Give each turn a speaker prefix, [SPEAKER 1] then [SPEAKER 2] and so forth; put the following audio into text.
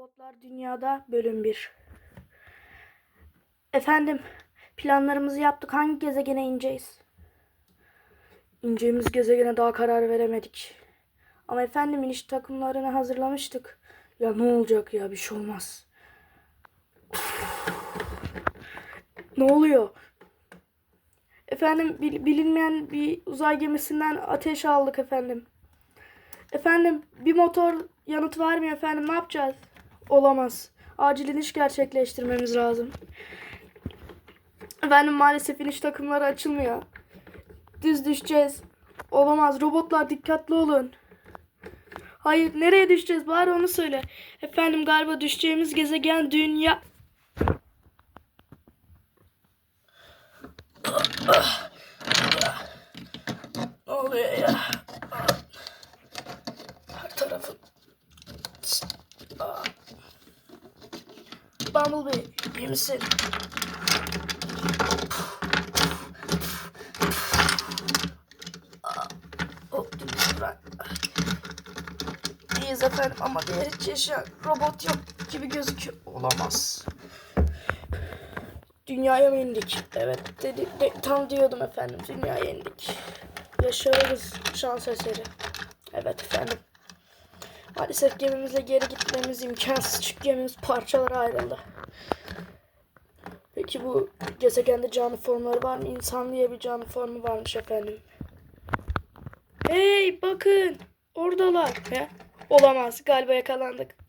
[SPEAKER 1] Robotlar Dünyada Bölüm 1 Efendim, planlarımızı yaptık. Hangi gezegene ineceğiz? İneceğimiz gezegene daha karar veremedik. Ama efendim iniş takımlarını hazırlamıştık. Ya ne olacak ya bir şey olmaz. ne oluyor? Efendim bil- bilinmeyen bir uzay gemisinden ateş aldık efendim. Efendim bir motor yanıt vermiyor efendim ne yapacağız? Olamaz. Acil iniş gerçekleştirmemiz lazım. Efendim maalesef iniş takımları açılmıyor. Düz düşeceğiz. Olamaz. Robotlar dikkatli olun. Hayır nereye düşeceğiz bari onu söyle. Efendim galiba düşeceğimiz gezegen dünya. Ne oluyor ya? Her tarafım. Aa. Bumblebee iyi misin? Aa, Optimus Prime. İyiyiz efendim ama diğer hiç yaşayan robot yok gibi gözüküyor. Olamaz. Dünyaya mı indik? Evet dedi, de- tam diyordum efendim dünyaya indik. Yaşarız şans eseri. Evet efendim. Maalesef gemimizle geri gitmemiz imkansız çünkü gemimiz parçalara ayrıldı. Peki bu gezegende canlı formları var mı? İnsan diye bir canlı formu varmış efendim. Hey bakın oradalar. He? Olamaz galiba yakalandık.